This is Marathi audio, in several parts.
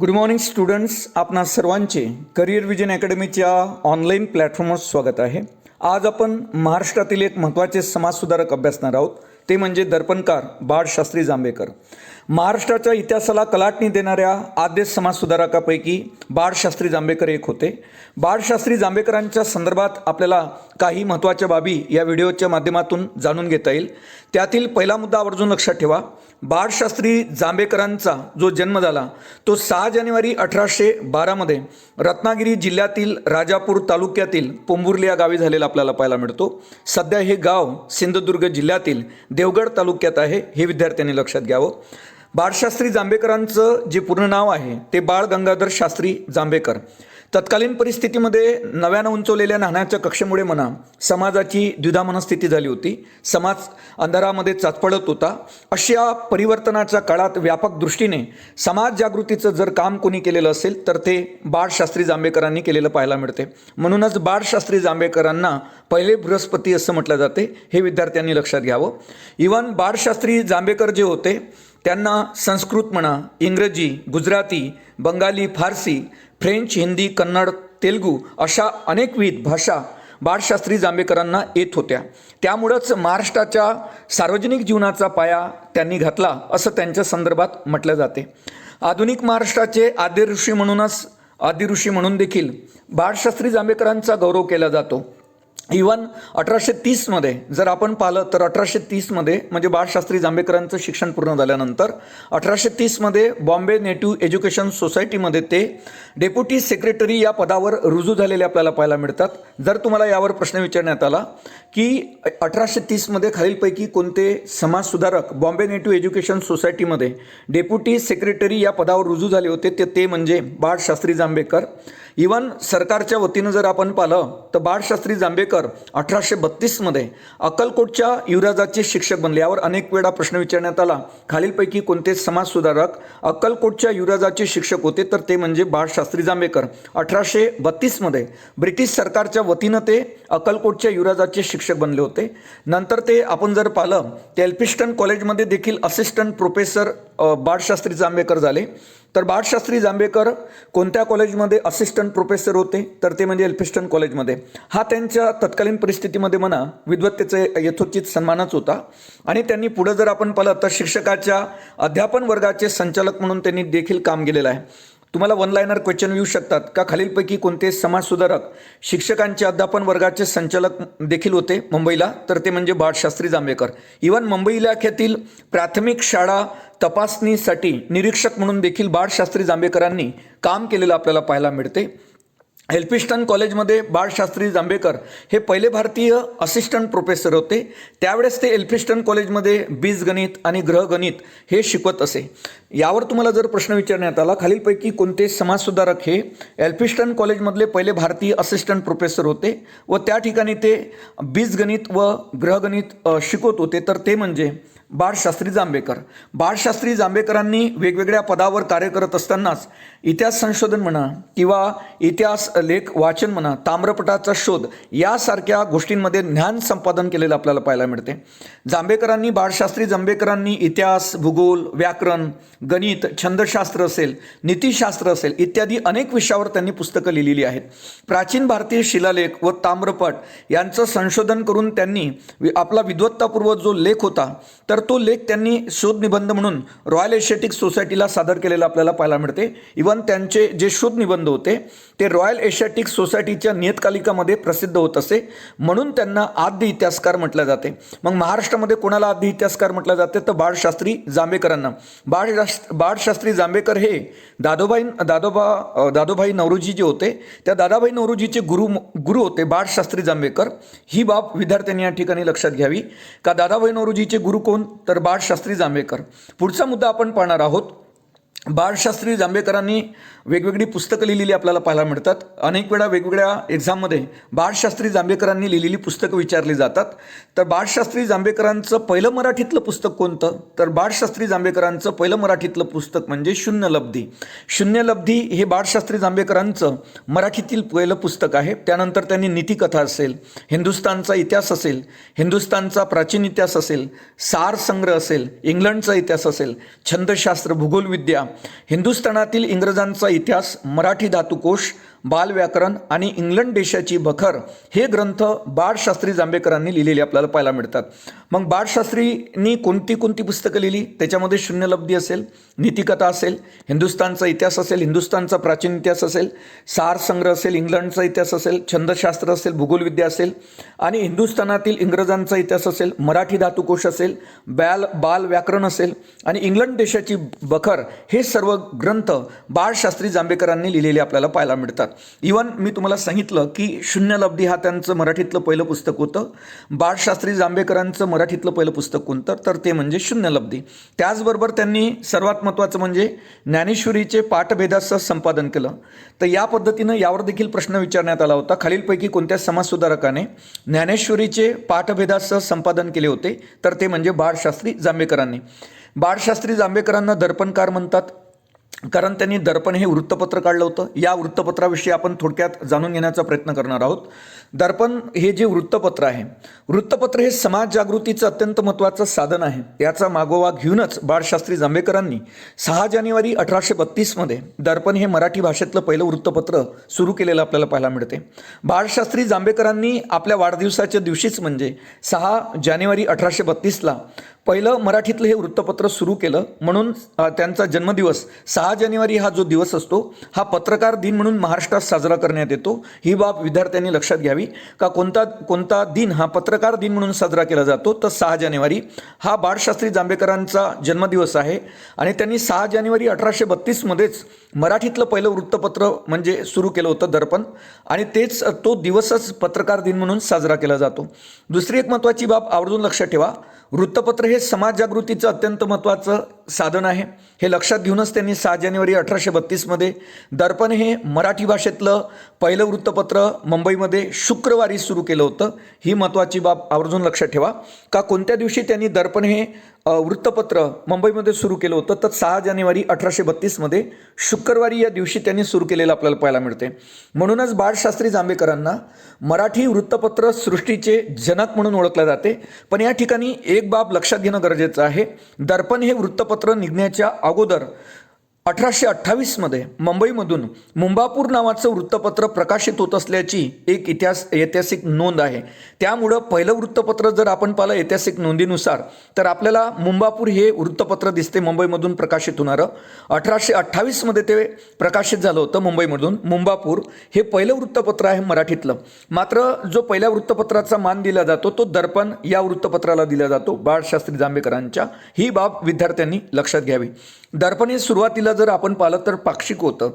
गुड मॉर्निंग स्टुडंट्स आपणा सर्वांचे करिअर विजन अकॅडमीच्या ऑनलाईन प्लॅटफॉर्मवर स्वागत आहे. आज आपण महाराष्ट्रातील एक महत्त्वाचे समाजसुधारक अभ्यासणार आहोत. ते म्हणजे दर्पणकार बाळशास्त्री जांभेकर. महाराष्ट्राच्या इतिहासाला कलाटणी देणाऱ्या आद्य समाजसुधारकापैकी बाळशास्त्री जांभेकर एक होते. बाळशास्त्री जांभेकरांच्या संदर्भात आपल्याला काही महत्त्वाच्या बाबी या व्हिडिओच्या माध्यमातून जाणून घेता येईल. त्यातील पहिला मुद्दा आवर्जून लक्षात ठेवा. बाळशास्त्री जांभेकरांचा जो जन्म झाला तो सहा जानेवारी अठराशे बारामध्ये रत्नागिरी जिल्ह्यातील राजापूर तालुक्यातील पोंभुर्ली या गावी झालेला आपल्याला पाहायला मिळतो. सध्या हे गाव सिंधुदुर्ग जिल्ह्यातील देवगड तालुक्यात आहे हे विद्यार्थ्यांनी लक्षात घ्यावं. बाळशास्त्री जांभेकरांचं जे पूर्ण नाव आहे ते बाळ गंगाधर शास्त्री जांभेकर. तत्कालीन परिस्थितीमध्ये नव्यानं उंचवलेल्या नाण्याच्या कक्षेमुळे म्हणा समाजाची द्विधा मनस्थिती झाली होती. समाज अंधारामध्ये चाचपडत होता. अशा परिवर्तनाच्या काळात व्यापक दृष्टीने समाज जागृतीचं जर काम कोणी केलेलं असेल तर ते बाळशास्त्री जांभेकरांनी केलेलं पाहायला मिळते. म्हणूनच बाळशास्त्री जांभेकरांना पहिले बृहस्पती असं म्हटलं जाते हे विद्यार्थ्यांनी लक्षात घ्यावं. इवन बाळशास्त्री जांभेकर जे होते त्यांना संस्कृत म्हणा इंग्रजी गुजराती बंगाली फारसी फ्रेंच हिंदी कन्नड तेलगू अशा अनेकविध भाषा बाळशास्त्री जांभेकरांना येत होत्या. त्यामुळंच महाराष्ट्राच्या सार्वजनिक जीवनाचा पाया त्यांनी घातला असं त्यांच्या संदर्भात म्हटलं जाते. आधुनिक महाराष्ट्राचे आदिऋषी म्हणूनच आदिऋषी म्हणून देखील बाळशास्त्री जांभेकरांचा गौरव केला जातो. इवन अठराशे तीसमध्ये जर आपण पाहिलं तर अठराशे तीसमध्ये म्हणजे बाळशास्त्री जांभेकरांचं शिक्षण पूर्ण झाल्यानंतर अठराशे तीसमध्ये बॉम्बे नेटिव्ह एज्युकेशन सोसायटीमध्ये ते डेप्युटी सेक्रेटरी या पदावर रुजू झालेले आपल्याला पाहायला मिळतात. जर तुम्हाला यावर प्रश्न विचारण्यात आला की अठराशे तीसमध्ये खालीलपैकी कोणते समाजसुधारक बॉम्बे नेटिव्ह एज्युकेशन सोसायटीमध्ये डेप्युटी सेक्रेटरी या पदावर रुजू झाले होते ते ते म्हणजे बाळशास्त्री जांभेकर. इवन सरकारच्या वतीनं जर आपण पाहिलं तर बाळशास्त्री जांभेकर अठराशे बत्तीसमध्ये अक्कलकोटच्या युवराजाचे शिक्षक बनले. यावर अनेक वेळा प्रश्न विचारण्यात आला. खालीलपैकी कोणते समाजसुधारक अक्कलकोटच्या युवराजाचे शिक्षक होते? तर ते म्हणजे बाळशास्त्री जांभेकर. अठराशे बत्तीसमध्ये ब्रिटिश सरकारच्या वतीनं ते अक्कलकोटच्या युवराजाचे शिक्षक बनले होते. नंतर ते आपण जर पाहिलं ते एल्फिस्टन कॉलेजमध्ये देखील असिस्टंट प्रोफेसर बाळशास्त्री जांभेकर झाले. तर बाळशास्त्री जांभेकर कोणत्या कॉलेजमध्ये असिस्टंट प्रोफेसर होते? तर ते म्हणजे एल्फिस्टन कॉलेजमध्ये. हा त्यांच्या तत्कालीन परिस्थितीमध्ये म्हणा विद्वत्तेचे यथोचित सन्मानच होता. आणि त्यांनी पुढं जर आपण पाहिलं तर शिक्षकाच्या अध्यापन वर्गाचे संचालक म्हणून त्यांनी देखील काम केलेलं आहे. तुम्हाला वन लायनर क्वेश्चन येऊ शकतात. का खालीलपैकी कोणते समाजसुधारक शिक्षकांचे अध्यापन वर्गाचे संचालक देखील होते मुंबईला? तर ते म्हणजे बाळशास्त्री जांभेकर. इवन मुंबई इलाख्यातील प्राथमिक शाळा तपासणीसाठी निरीक्षक म्हणून देखील बाळशास्त्री जांभेकरांनी काम केलेलं आपल्याला पाहायला मिळते. एल्फिस्टन कॉलेजमध्ये बाळशास्त्री जांभेकर हे पहिले भारतीय असिस्टंट प्रोफेसर होते. त्यावेळेस ते एल्फिस्टन कॉलेजमध्ये बीजगणित आणि ग्रहगणित हे शिकवत असे. यावर तुम्हाला जर प्रश्न विचारण्यात आला खालीलपैकी कोणते समाजसुधारक हे एल्फिस्टन कॉलेजमधले पहिले भारतीय असिस्टंट प्रोफेसर होते व त्या ठिकाणी ते बीजगणित व ग्रहगणित शिकवत होते. तर ते म्हणजे बाळशास्त्री जांभेकर. बाळशास्त्री जांभेकरांनी वेगवेगळ्या पदावर कार्य करत असतानाच इतिहास संशोधन म्हणा किंवा इतिहास लेख वाचन म्हणा ताम्रपटाचा शोध यासारख्या गोष्टींमध्ये ज्ञान संपादन केलेलं आपल्याला पाहायला मिळते. जांभेकरांनी बाळशास्त्री जांभेकरांनी इतिहास भूगोल व्याकरण गणित छंदशास्त्र असेल नीतिशास्त्र असेल इत्यादी अनेक विषयावर त्यांनी पुस्तकं लिहिलेली आहेत. प्राचीन भारतीय शिलालेख व ताम्रपट यांचं संशोधन करून त्यांनी वि- आपला विद्वत्तापूर्व जो लेख होता तर तर तो लेख त्यांनी शोध निबंध म्हणून रॉयल एशियाटिक सोसायटीला सादर केलेला आपल्याला पाहायला मिळते. इवन त्यांचे जे शोधनिबंध होते ते रॉयल एशियाटिक सोसायटीच्या नियतकालिकामध्ये प्रसिद्ध होत असे. म्हणून त्यांना आद्य इतिहासकार म्हटलं जाते. मग महाराष्ट्रामध्ये कोणाला आद्य इतिहासकार म्हटलं जाते? तर बाळशास्त्री जांभेकरांना. बाळ बाळशास्त्री जांभेकर हे दादोबाई दादोबा दादोबाई दादोभाई नवरोजी जे होते त्या दादाभाई नवरोजीचे गुरु गुरु होते बाळशास्त्री जांभेकर. ही बाब विद्यार्थ्यांनी या ठिकाणी लक्षात घ्यावी. का दादाभाई नवरोजीचे गुरु कोण? तर बाळशास्त्री जांभेकर. पुढचा मुद्दा आपण पाहणार आहोत. बाळशास्त्री जांभेकरांनी वेगवेगळी पुस्तकं लिहिलेली आपल्याला पाहायला मिळतात. अनेक वेळा वेगवेगळ्या एक्झाममध्ये बाळशास्त्री जांभेकरांनी लिहिलेली पुस्तकं विचारली जातात. तर बाळशास्त्री जांभेकरांचं पहिलं मराठीतलं पुस्तक कोणतं? तर बाळशास्त्री जांभेकरांचं पहिलं मराठीतलं पुस्तक म्हणजे शून्यलब्धी. शून्यलब्धी हे बाळशास्त्री जांभेकरांचं मराठीतील पहिलं पुस्तक आहे. त्यानंतर त्यांनी नीतिकथा असेल हिंदुस्थानचा इतिहास असेल हिंदुस्थानचा प्राचीन इतिहास असेल सार संग्रह असेल इंग्लंडचा इतिहास असेल छंदशास्त्र भूगोलविद्या हिंदुस्थानातील इंग्रजांचा इतिहास मराठी धातुकोश बालव्याकरण आणि इंग्लंड देशाची बखर हे ग्रंथ बाळशास्त्री जांभेकरांनी लिहिलेले आपल्याला पाहायला मिळतात. मग बाळशास्त्रींनी कोणती कोणती पुस्तकं लिहिली? त्याच्यामध्ये शून्यलब्धी असेल नीतिकथा असेल हिंदुस्थानचा इतिहास असेल हिंदुस्तानचा प्राचीन इतिहास असेल सार संग्रह असेल इंग्लंडचा इतिहास असेल छंदशास्त्र असेल भूगोलविद्या असेल आणि हिंदुस्थानातील इंग्रजांचा इतिहास असेल मराठी धातुकोश असेल बॅल बाल व्याकरण असेल आणि इंग्लंड देशाची बखर हे सर्व ग्रंथ बाळशास्त्री जांभेकरांनी लिहिलेले आपल्याला पाहायला मिळतात. इवन मी तुम्हाला सांगितलं की शून्यलब्धी हा त्यांचं मराठीतलं पहिलं पुस्तक होतं. बाळशास्त्री जांभेकरांचं मराठीतलं पहिलं पुस्तक कोणतं? तर ते म्हणजे शून्यलब्धी. त्याचबरोबर त्यांनी सर्वात महत्त्वाचं म्हणजे ज्ञानेश्वरीचे पाठभेदासह संपादन केलं. तर या पद्धतीनं यावर देखील प्रश्न विचारण्यात आला होता. खालीलपैकी कोणत्या समाजसुधारकाने ज्ञानेश्वरीचे पाठभेदासह संपादन केले होते? तर ते म्हणजे बाळशास्त्री जांभेकरांनी. बाळशास्त्री जांभेकरांना दर्पणकार म्हणतात. कारण त्यांनी दर्पण हे वृत्तपत्र काढलं होतं. या वृत्तपत्राविषयी आपण थोडक्यात जाणून घेण्याचा प्रयत्न करणार आहोत. दर्पण हे जे वृत्तपत्र आहे वृत्तपत्र हे समाज जागृतीचं अत्यंत महत्त्वाचं साधन आहे. याचा मागोवा घेऊनच बाळशास्त्री जांभेकरांनी सहा जानेवारी अठराशे बत्तीसमध्ये दर्पण हे मराठी भाषेतलं पहिलं वृत्तपत्र सुरू केलेलं आपल्याला पाहायला मिळते. बाळशास्त्री जांभेकरांनी आपल्या वाढदिवसाच्या दिवशीच म्हणजे सहा जानेवारी अठराशे बत्तीसला पहिलं मराठीतलं हे वृत्तपत्र सुरू केलं. म्हणून त्यांचा जन्मदिवस सहा जानेवारी हा जो दिवस असतो हा पत्रकार दिन म्हणून महाराष्ट्रात साजरा करण्यात येतो. ही बाब विद्यार्थ्यांनी लक्षात घ्यावी. का कोणता कोणता दिन हा पत्रकार दिन म्हणून साजरा केला जातो तर सहा जानेवारी. हा बाळशास्त्री जांभेकरांचा जन्मदिवस आहे आणि त्यांनी सहा जानेवारी अठराशे बत्तीसमध्येच मराठीतलं पहिलं वृत्तपत्र म्हणजे सुरू केलं होतं दर्पण. आणि तेच तो दिवसच पत्रकार दिन म्हणून साजरा केला जातो. दुसरी एक महत्त्वाची बाब आवर्जून लक्षात ठेवा. वृत्तपत्र हे समाज जागृतीचं अत्यंत महत्त्वाचं साधन आहे. हे लक्षात घेऊनच त्यांनी सहा जानेवारी अठराशे बत्तीसमध्ये दर्पण हे मराठी भाषेतलं पहिलं वृत्तपत्र मुंबईमध्ये शुक्रवारी सुरू केलं होतं. ही महत्त्वाची बाब आवर्जून लक्षात ठेवा. का कोणत्या दिवशी त्यांनी दर्पण हे वृत्तपत्र मुंबईमध्ये सुरू केलं होतं? तर सहा जानेवारी अठराशे बत्तीसमध्ये शुक्रवारी या दिवशी त्यांनी सुरू केलेलं आपल्याला पाहायला मिळते म्हणूनच बाळशास्त्री जांभेकरांना मराठी वृत्तपत्र सृष्टीचे जनक म्हणून ओळखले जाते. पण या ठिकाणी एक बाब लक्षात घेणं गरजेचं आहे. दर्पण हे वृत्तपत्र निघण्याच्या अगोदर अठराशे अठ्ठावीसमध्ये मुंबईमधून मुंबापूर नावाचं वृत्तपत्र प्रकाशित होत असल्याची एक इतिहास ऐतिहासिक नोंद आहे. त्यामुळं पहिलं वृत्तपत्र जर आपण पाहिलं ऐतिहासिक नोंदीनुसार तर आपल्याला मुंबापूर हे वृत्तपत्र दिसते मुंबईमधून प्रकाशित होणारं. अठराशे अठ्ठावीसमध्ये ते प्रकाशित झालं होतं मुंबईमधून. मुंबापूर हे पहिलं वृत्तपत्र आहे मराठीतलं. मात्र जो पहिल्या वृत्तपत्राचा मान दिला जातो तो दर्पण या वृत्तपत्राला दिला जातो बाळशास्त्री जांभेकरांच्या. ही बाब विद्यार्थ्यांनी लक्षात घ्यावी. दर्पण हे सुरुवातीला जर आपण पाहिलं तर पाक्षिक होतं.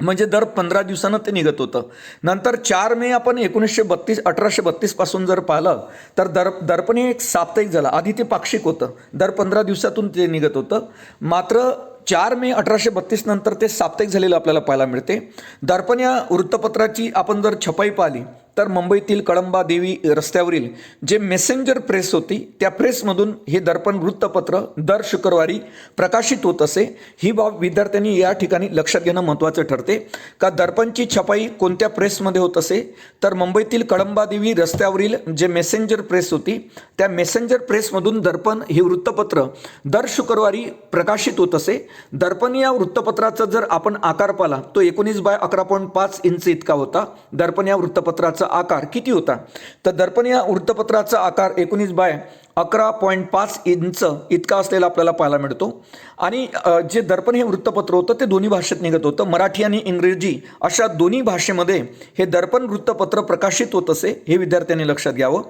म्हणजे दर पंधरा दिवसानं ते निघत होतं. नंतर चार मे आपण एकोणीसशे बत्तीस अठराशे बत्तीसपासून जर पाहिलं तर दर दर्पण हे एक साप्ताहिक झालं. आधी ते पाक्षिक होतं. दर पंधरा दिवसातून ते निघत होतं. मात्र चार मे अठराशे बत्तीस नंतर ते साप्ताहिक झालेलं आपल्याला पाहायला मिळते. दर्पण या वृत्तपत्राची आपण जर छपाई पाहिली तर मुंबईतील कळंबा देवी रस्त्यावरील जे मेसेंजर प्रेस होती त्या प्रेसमधून हे दर्पण वृत्तपत्र दर शुक्रवारी प्रकाशित होत असे. ही बाब विद्यार्थ्यांनी या ठिकाणी लक्षात घेणं महत्त्वाचं ठरते. का दर्पणची छपाई कोणत्या प्रेसमध्ये होत असे? तर मुंबईतील कळंबा देवी रस्त्यावरील जे मेसेंजर प्रेस होती त्या मेसेंजर प्रेसमधून दर्पण हे वृत्तपत्र दर शुक्रवारी प्रकाशित होत असे. दर्पण या वृत्तपत्राचा जर आपण आकार पाला तो एकोणीस बाय अकरा पॉईंट पाच इंच इतका होता. दर्पण या वृत्तपत्राचा आकार किती होता? तर दर्पण या वृत्तपत्राचा आकार एकोणीस बाय अकरा पॉईंट पाच इंच इतका असलेला आपल्याला पाहायला मिळतो. आणि जे दर्पण हे वृत्तपत्र होतं ते दोन्ही भाषेत निघत होतं. मराठी आणि इंग्रजी अशा दोन्ही भाषेमध्ये हे दर्पण वृत्तपत्र प्रकाशित होत असे हे विद्यार्थ्यांनी लक्षात घ्यावं.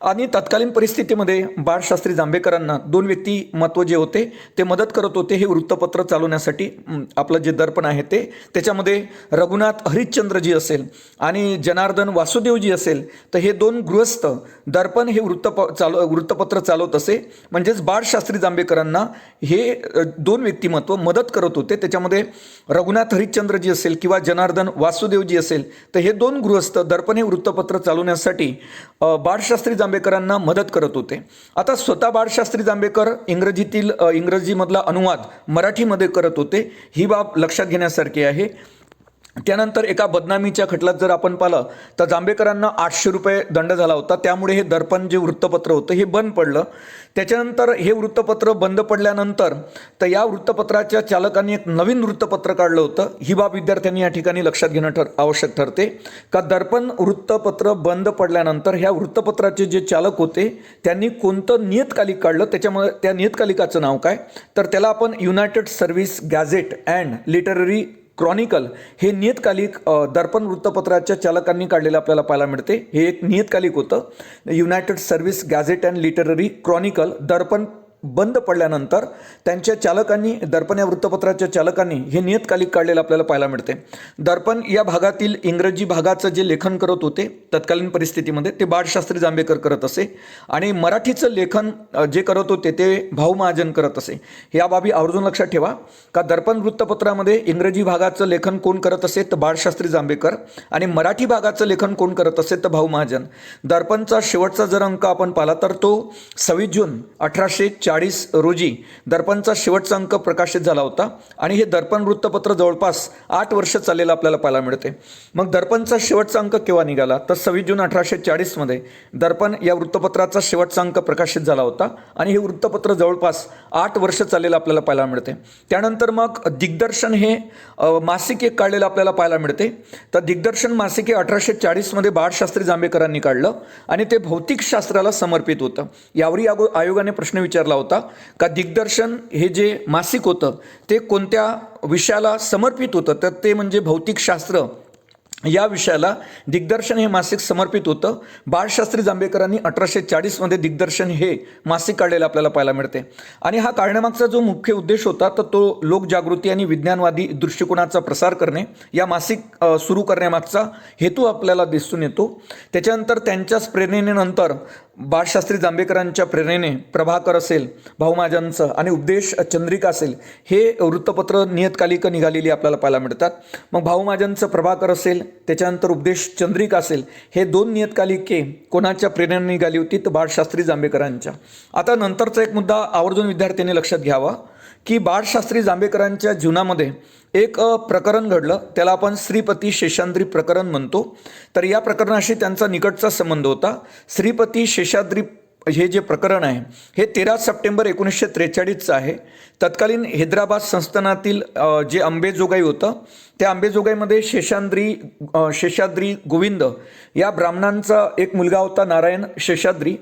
आणि तत्कालीन परिस्थितीमध्ये बाळशास्त्री जांभेकरांना दोन व्यक्तिमत्व जे होते. ते मदत करत होते हे वृत्तपत्र चालवण्यासाठी. आपलं जे दर्पण आहे ते. त्याच्यामध्ये रघुनाथ हरिश्चंद्रजी असेल आणि जनार्दन वासुदेवजी असेल. तर हे दोन गृहस्थ दर्पण हे वृत्तप चालव वृत्तपत्र चालवत असे. म्हणजेच बाळशास्त्री जांभेकरांना हे दोन व्यक्तिमत्व मदत करत होते. त्याच्यामध्ये रघुनाथ हरिश्चंद्रजी असेल किंवा जनार्दन वासुदेवजी असेल. तर हे दोन गृहस्थ दर्पण हे वृत्तपत्र चालवण्यासाठी बाळशास्त्री जांभेकरांना मदत करत होते. आता स्वतः बाळशास्त्री जांभेकर इंग्रजीतील इंग्रजीमधला अनुवाद मराठीमध्ये करत होते. ही बाब लक्षात घेण्यासारखी आहे. त्यानंतर एका बदनामीच्या खटल्यात जर आपण पाहिलं तर जांभेकरांना आठशे रुपये दंड झाला होता. त्यामुळे हे दर्पण जे वृत्तपत्र होतं हे बंद पडलं. त्याच्यानंतर हे वृत्तपत्र बंद पडल्यानंतर तर या वृत्तपत्राच्या चालकांनी एक नवीन वृत्तपत्र काढलं होतं. ही बाब विद्यार्थ्यांनी या ठिकाणी लक्षात घेणं ठर आवश्यक ठरते. का दर्पण वृत्तपत्र बंद पडल्यानंतर ह्या वृत्तपत्राचे जे चालक होते त्यांनी कोणतं नियतकालिक काढलं? त्याच्यामुळे त्या नियतकालिकाचं नाव काय? तर त्याला आपण united service gazette and literary chronicle हे नियतकालिक दर्पण वृत्तपत्राच्या चालकांनी काढलेलं आपल्याला पाहायला मिळते. हे एक नियतकालिक होतं. United service gazette and literary chronicle Darpan बंद पडल्यानंतर त्यांच्या चालकांनी दर्पण या वृत्तपत्राच्या चालकांनी हे नियतकालिक काढलेलं आपल्याला पाहायला मिळते. दर्पण या भागातील इंग्रजी भागाचं जे लेखन करत होते तत्कालीन परिस्थितीमध्ये ते बाळशास्त्री जांभेकर करत असे. आणि मराठीचं लेखन जे करत होते ते भाऊ महाजन करत असे. या बाबी आवर्जून लक्षात ठेवा. का दर्पण वृत्तपत्रामध्ये इंग्रजी भागाचं लेखन कोण करत असे तर बाळशास्त्री जांभेकर. आणि मराठी भागाचं लेखन कोण करत असे तर भाऊ महाजन. दर्पणचा शेवटचा जर अंक आपण पाहिला तर तो सव्वीस जून अठराशे चाळीस रोजी दर्पणचा शेवटचा अंक प्रकाशित झाला होता आणि हे दर्पण वृत्तपत्र जवळपास आठ वर्ष चाललेलं आपल्याला पाहायला मिळते. मग दर्पणचा शेवटचा अंक केव्हा निघाला? तर सव्वीस जून अठराशे चाळीसमध्ये दर्पण या वृत्तपत्राचा शेवटचा अंक प्रकाशित झाला होता आणि हे वृत्तपत्र जवळपास आठ वर्ष चाललेलं आपल्याला पाहायला मिळते. त्यानंतर मग दिग्दर्शन हे मासिक एक काढलेलं आपल्याला पाहायला मिळते. तर दिग्दर्शन मासिक हे अठराशे चाळीसमध्ये बाळशास्त्री जांभेकरांनी काढलं आणि ते भौतिकशास्त्राला समर्पित होतं. यावरही आगो आयोगाने प्रश्न विचारला होता? का दिग्दर्शन हे जे मासिक होतं ते कोणत्या विषयाला समर्पित होतं? तर ते म्हणजे भौतिकशास्त्र. या विषयाला दिग्दर्शन हे मासिक समर्पित होतं. बाळशास्त्री जांभेकरांनी अठराशे चाळीसमध्ये दिग्दर्शन हे मासिक काढलेलं आपल्याला पाहायला मिळते. आणि हा काढण्यामागचा जो मुख्य उद्देश होता तर तो लोकजागृती आणि विज्ञानवादी दृष्टिकोनाचा प्रसार करणे या मासिक सुरू करण्यामागचा हेतू आपल्याला दिसून येतो. त्याच्यानंतर त्यांच्याच प्रेरणेनंतर बाळशास्त्री जांभेकरांच्या प्रेरणेने प्रभाकर असेल भाऊमाजांचं आणि उपदेश चंद्रिका असेल हे वृत्तपत्र नियतकालिक निघालेली आपल्याला पाहायला मिळतात. मग भाऊमाजांचं प्रभाकर असेल त्याच्यानंतर उपदेश चंद्रिका असेल हे दोन नियतकालिके कोणाच्या प्रेरणेने निघाली होती? तर बाळशास्त्री जांभेकरांच्या. आता नंतरचा एक मुद्दा आवर्जून विद्यार्थ्यांनी लक्षात घ्यावा. की बाळशास्त्री जांभेकरांच्या जीवनामध्ये एक प्रकरण घडलं. त्याला आपण श्रीपती शेषाद्री प्रकरण म्हणतो. तर या प्रकरणाशी त्यांचा निकटचा संबंध होता. श्रीपती शेषाद्री हे जे प्रकरण आहे हे तेरा सप्टेंबर एकोणीसशे त्रेचाळीसचं आहे. तत्कालीन हैदराबाद संस्थानातील जे अंबेजोगाई होतं त्या अंबेजोगाईमध्ये शेषाद्री शेषाद्री गोविंद या ब्राह्मणांचा एक मुलगा होता नारायण शेषाद्री.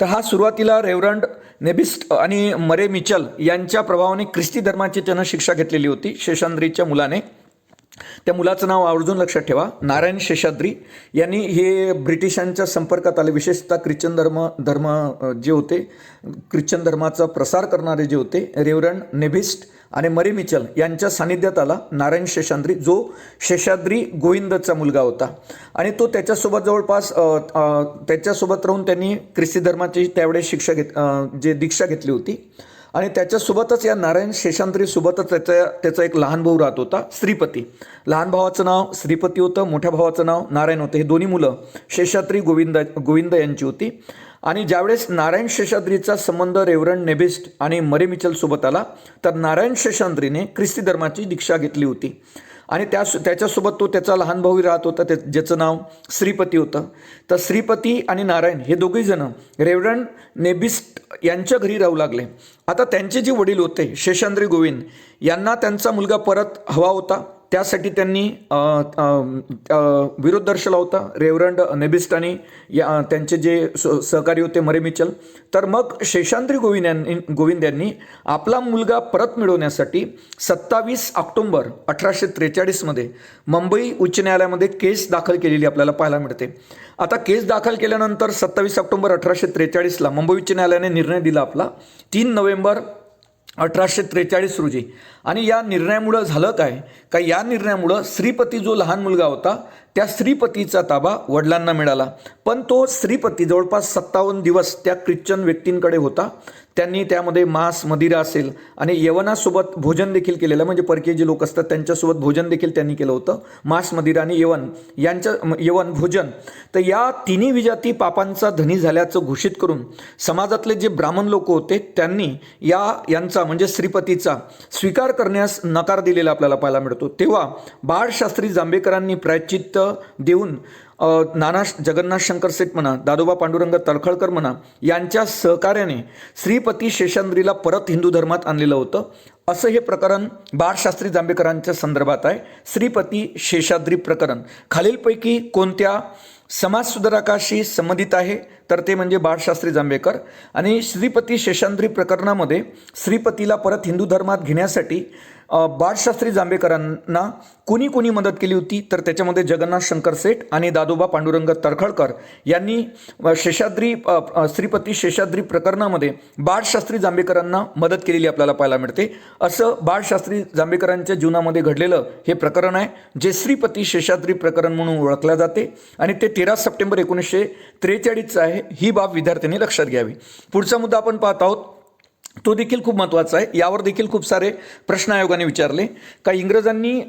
तर हा सुरुवातीला रेवरंड नेबिस्ट आणि मरे मिचल यांच्या प्रभावाने ख्रिस्ती धर्माची त्यानं शिक्षा घेतलेली होती शेषाद्रीच्या मुलाने. त्या मुलाचं नाव आवर्जून लक्षात ठेवा. नारायण शेषाद्री यांनी हे ब्रिटिशांच्या संपर्कात आले. विशेषतः ख्रिश्चन धर्म धर्म जे होते ख्रिश्चन धर्माचा प्रसार करणारे जे होते रेवरण नेभिस्ट आणि मरी मिचल यांच्या सानिध्यात आला नारायण शेषाद्री जो शेषाद्री गोविंदचा मुलगा होता. आणि तो त्याच्यासोबत जवळपास त्याच्यासोबत राहून त्यांनी ख्रिस्ती धर्माची त्यावेळेस शिक्षा घेत जे दीक्षा घेतली होती. आणि त्याच्यासोबतच या नारायण शेषांत्रीसोबतच त्याचा त्याचा एक लहान भाऊ राहत होता श्रीपती. लहान भावाचं नाव श्रीपती होतं मोठ्या भावाचं नाव नारायण होतं. हे दोन्ही मुलं शेषाद्री गोविंद गोविंद यांची होती. आणि ज्यावेळेस नारायण शेषाद्रीचा संबंध रेवरंड नेबिस्ट आणि मरे आला तर नारायण शेषाद्रीने ख्रिस्ती धर्माची दीक्षा घेतली होती. आणि त्या त्याच्यासोबत तो त्याचा लहान भाऊही राहत होता त्या ज्याचं नाव श्रीपती होतं. तर श्रीपती आणि नारायण हे दोघेजणं रेवरण रेवरंड नेबिस्ट यांच्या घरी राहू लागले. आता त्यांचे जे वडील होते शेषांद्री गोविंद यांना त्यांचा मुलगा परत हवा होता. त्यासाठी त्यांनी विरोध दर्शवला होता. रेवरंड नेबिस्टानी या त्यांचे जे स- सहकारी होते मरे मिचल. तर मग शेषांद्री गोविंद यांनी गोविंद यांनी आपला मुलगा परत मिळवण्यासाठी सत्तावीस ऑक्टोंबर अठराशे त्रेचाळीसमध्ये मुंबई उच्च न्यायालयामध्ये केस दाखल केलेली आपल्याला पाहायला मिळते. आता केस दाखल केल्यानंतर सत्तावीस ऑक्टोबर अठराशे त्रेचाळीसला मुंबई उच्च न्यायालयाने निर्णय दिला आपला. तीन नोव्हेंबर अठराशे त्रेचाळीस रोजी. आणि या निर्णयामुळं झालं काय? का या निर्णयामुळं श्रीपती जो लहान मुलगा होता त्या श्रीपतीचा ताबा वडिलांना मिळाला. पण तो श्रीपती जवळपास सत्तावन्न दिवस त्या ख्रिश्चन व्यक्तींकडे होता. त्यांनी त्यामध्ये मांस मदिरा असेल आणि यवनासोबत भोजन देखील केलेलं म्हणजे परकीय जे लोक असतात त्यांच्यासोबत भोजन देखील त्यांनी केलं होतं. मांस मदिरा आणि यवन यांच्या यवन भोजन. तर या तिन्ही विजाती पापांचा धनी झाल्याचं घोषित करून समाजातले जे ब्राह्मण लोक होते त्यांनी या यांचा म्हणजे श्रीपतीचा स्वीकार स्वीकार करण्यास नकार दिलेला आपल्याला पाहायला मिळतो. तेव्हा बाळशास्त्री जांभेकरांनी प्रायचित्त देऊन नाना जगन्नाथ शंकर सेठ म्हणा दादोबा पांडुरंग तळखळकर म्हणा यांच्या सहकार्याने श्रीपती शेषाद्रीला परत हिंदू धर्मात आणलेलं होतं. असं हे प्रकरण बाळशास्त्री जांभेकरांच्या संदर्भात आहे. श्रीपती शेषाद्री प्रकरण. खालीलपैकी कोणत्या समाजसुधारकाशी संबंधित आहे. तर ते म्हणजे बाळशास्त्री जांभेकर. आणि श्रीपती शेषांद्री प्रकरणामध्ये श्रीपतीला परत हिंदू धर्मात घेण्यासाठी बाळशास्त्री जांभेकरांना कुणी कुणी मदत केली होती तर त्याच्यामध्ये जगन्नाथ शंकर सेठ आणि दादोबा पांडुरंग तरखडकर यांनी शेषाद्री श्रीपती शेषाद्री प्रकरणामध्ये बाळशास्त्री जांभेकरांना मदत केलेली आपल्याला पाहायला मिळते. असं बाळशास्त्री जांभेकरांच्या जीवनामध्ये घडलेलं हे प्रकरण आहे जे श्रीपती शेषाद्री प्रकरण म्हणून ओळखलं जाते आणि ते तेरा सप्टेंबर एकोणीसशे त्रेचाळीसचं आहे. ही बाब विद्यार्थ्यांनी लक्षात घ्यावी. पुढचा मुद्दा आपण पाहत आहोत. तो देखील खूप महत्त्वाचा आहे. यावर देखील खूप सारे प्रश्न आयोगाने विचारले. का इंग्रजांनी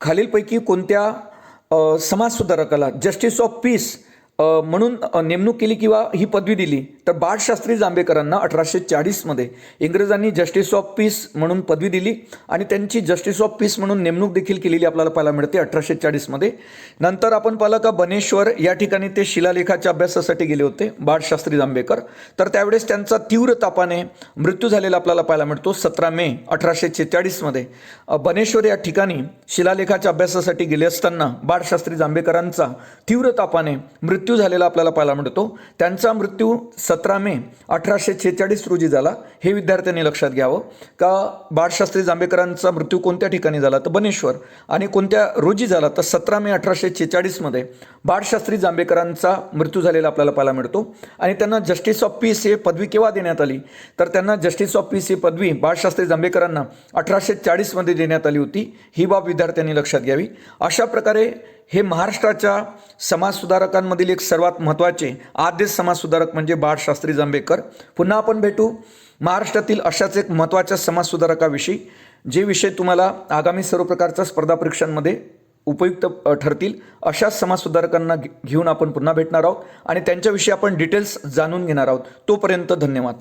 खालीलपैकी कोणत्या समाजसुधारकाला जस्टिस ऑफ पीस म्हणून नेमणूक केली किंवा ही पदवी दिली तर बाळशास्त्री जांभेकरांना अठराशे चाळीसमध्ये इंग्रजांनी जस्टिस ऑफ पीस म्हणून पदवी दिली आणि त्यांची जस्टिस ऑफ पीस म्हणून नेमणूक देखील केलेली आपल्याला पाहायला मिळते अठराशे चाळीसमध्ये नंतर आपण पाहिलं का बनेश्वर या ठिकाणी ते शिलालेखाच्या अभ्यासासाठी गेले होते बाळशास्त्री जांभेकर. तर त्यावेळेस त्यांचा तीव्र तापाने मृत्यू झालेला आपल्याला पाहायला मिळतो सतरा मे अठराशे छेचाळीसमध्ये बनेश्वर या ठिकाणी शिलालेखाच्या अभ्यासासाठी गेले असताना बाळशास्त्री जांभेकरांचा तीव्र तापाने मृत्यू मृत्यू झालेला आपल्याला पाहायला मिळतो. त्यांचा मृत्यू सतरा मे अठराशे छेचाळीस रोजी झाला. हे विद्यार्थ्यांनी लक्षात घ्यावं. का बाळशास्त्री जांभेकरांचा मृत्यू कोणत्या ठिकाणी झाला? तर बनेश्वर. आणि कोणत्या रोजी झाला? तर सतरा मे अठराशे छेचाळीसमध्ये बाळशास्त्री जांभेकरांचा मृत्यू झालेला आपल्याला पाहायला मिळतो. आणि त्यांना जस्टिस ऑफ पीस हे पदवी केव्हा देण्यात आली? तर त्यांना जस्टिस ऑफ पीस ही पदवी बाळशास्त्री जांभेकरांना अठराशे चाळीसमध्ये देण्यात आली होती. ही बाब विद्यार्थ्यांनी लक्षात घ्यावी. अशा प्रकारे हे महाराष्ट्राच्या समाजसुधारकांमधील एक सर्वात महत्त्वाचे आद्य समाजसुधारक म्हणजे बाळशास्त्री जांभेकर. पुन्हा आपण भेटू महाराष्ट्रातील अशाच एक महत्त्वाच्या समाजसुधारकाविषयी जे विषय तुम्हाला आगामी सर्व प्रकारच्या स्पर्धा परीक्षांमध्ये उपयुक्त ठरतील अशाच समाजसुधारकांना घे- घेऊन आपण पुन्हा भेटणार आहोत आणि त्यांच्याविषयी आपण डिटेल्स जाणून घेणार आहोत. तोपर्यंत धन्यवाद.